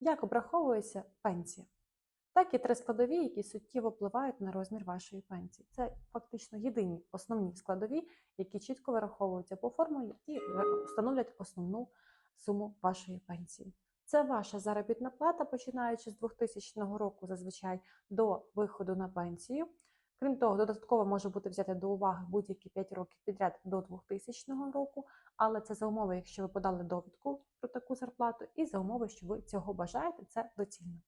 Як обраховується пенсія? Так і три складові, які суттєво впливають на розмір вашої пенсії. Це фактично єдині основні складові, які чітко вираховуються по формулі і встановлять основну суму вашої пенсії. Це ваша заробітна плата, починаючи з 2000 року, зазвичай до виходу на пенсію. Крім того, додатково може бути взяти до уваги будь-які 5 років підряд до 2000 року, але це за умови, якщо ви подали довідку про таку зарплату, і за умови, що ви цього бажаєте, це доцільно.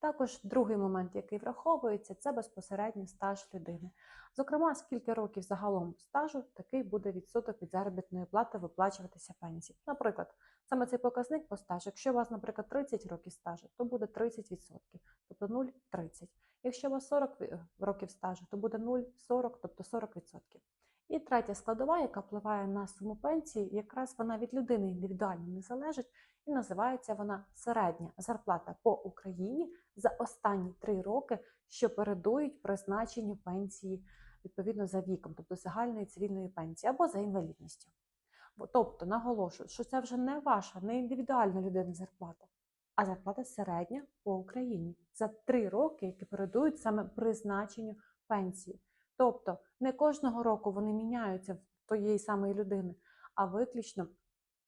Також другий момент, який враховується, це безпосередньо стаж людини. Зокрема, скільки років загалом стажу, такий буде відсоток від заробітної плати виплачуватися пенсії. Наприклад, саме цей показник по стажу, якщо у вас, наприклад, 30 років стажу, то буде 30%, тобто 0,30. Якщо у вас 40 років стажу, то буде 0,40, тобто 40%. І третя складова, яка впливає на суму пенсії, якраз вона від людини індивідуально не залежить, і називається вона середня зарплата по Україні за останні три роки, що передують призначенню пенсії відповідно за віком, тобто загальної цивільної пенсії або за інвалідністю. Тобто наголошую, що це вже не ваша, не індивідуальна людина зарплата, а зарплата середня по Україні за три роки, які передують саме призначенню пенсії. Тобто не кожного року вони міняються в тієї самої людини, а виключно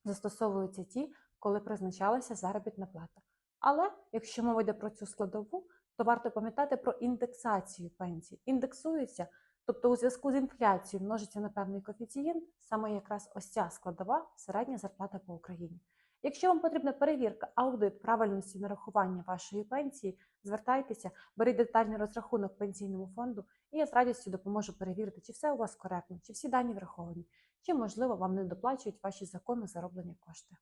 застосовуються ті, коли призначалася заробітна плата. Але якщо мова йде про цю складову, то варто пам'ятати про індексацію пенсії. Індексується, тобто у зв'язку з інфляцією множиться на певний коефіцієнт, саме якраз ось ця складова середня зарплата по Україні. Якщо вам потрібна перевірка, аудит правильності нарахування вашої пенсії, звертайтеся, беріть детальний розрахунок пенсійному фонду, і я з радістю допоможу перевірити, чи все у вас коректно, чи всі дані враховані, чи можливо вам не доплачують ваші законно зароблені кошти.